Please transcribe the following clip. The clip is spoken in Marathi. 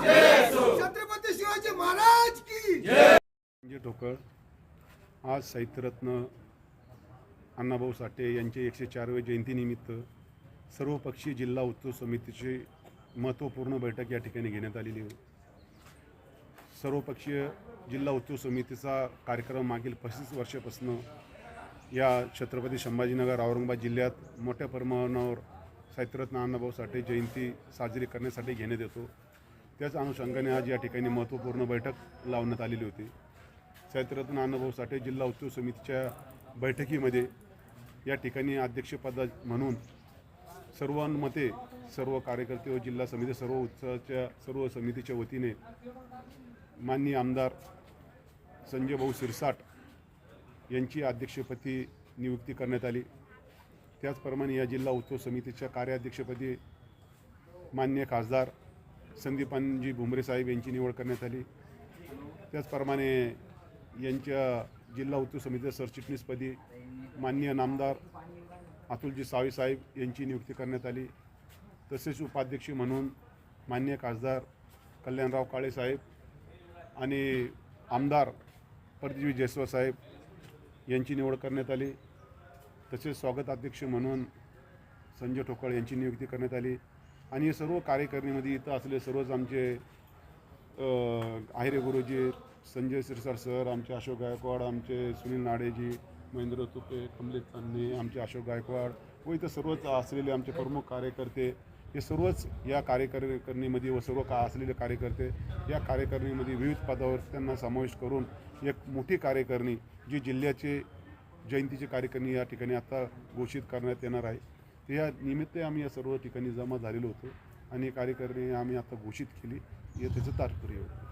छत्रपती शिवाजी महाराज की आज साहित्यरत्न अण्णाभाऊ साठे यांचे एकशे चारवे जयंतीनिमित्त सर्वपक्षीय जिल्हा उत्सव समितीची महत्त्वपूर्ण बैठक या ठिकाणी घेण्यात आलेली होती सर्वपक्षीय जिल्हा उत्सव समितीचा कार्यक्रम मागील पस्तीस वर्षापासून या छत्रपती संभाजीनगर औरंगाबाद जिल्ह्यात मोठ्या प्रमाणावर साहित्यरत्न अण्णाभाऊ साठे जयंती साजरी करण्यासाठी घेण्यात येतो. त्याच अनुषंगाने आज या ठिकाणी महत्त्वपूर्ण बैठक लावण्यात आलेली होती. साहित्यरत्न अण्णाभाऊ साठे जिल्हा उत्सव समितीच्या बैठकीमध्ये या ठिकाणी अध्यक्षपदा म्हणून सर्वांमते सर्व कार्यकर्ते व जिल्हा समिती सर्व उत्सवाच्या सर्व समितीच्या वतीने माननीय आमदार संजय भाऊ सिरसाट यांची अध्यक्षपदी नियुक्ती करण्यात आली. त्याचप्रमाणे या जिल्हा उत्सव समितीच्या कार्याध्यक्षपदी मान्य खासदार संदीपानजी भुमरे साहेब यांची निवड करण्यात आली. त्याचप्रमाणे यांच्या जिल्हा उद्योग समितीच्या सरचिटणीसपदी माननीय नामदार अतुलजी सावे साहेब यांची नियुक्ती करण्यात आली. तसेच उपाध्यक्ष म्हणून मान्य खासदार कल्याणराव काळे साहेब आणि आमदार परदीजी जयस्वाल साहेब यांची निवड करण्यात आली. तसेच स्वागताध्यक्ष म्हणून संजय ठोकळ यांची नियुक्ती करण्यात आली. आणि हे सर्व कार्यकारिणीमध्ये इथं असले सर्वच आमचे आहिरे गुरुजी संजय सिरसार सर आमचे अशोक गायकवाड आमचे सुनील नाडेजी महेंद्र तुपे कमलेश चांदणे आमचे अशोक गायकवाड व इथं सर्वच असलेले आमचे प्रमुख कार्यकर्ते हे सर्वच या कार्यकारिणीमध्ये व सर्व का असलेले कार्यकर्ते या कार्यकारिणीमध्ये विविध पदावर त्यांना समावेश करून एक मोठी कार्यकारिणी जी जिल्ह्याचे जयंतीची कार्यकारिणी या ठिकाणी आता घोषित करण्यात येणार आहे. तर या निमित्त आम्ही या सर्व ठिकाणी जमा झालेलो होतो. आणि कार्यकारिणी आम्ही आता घोषित केली. हे त्याचं तात्पर्य होतं.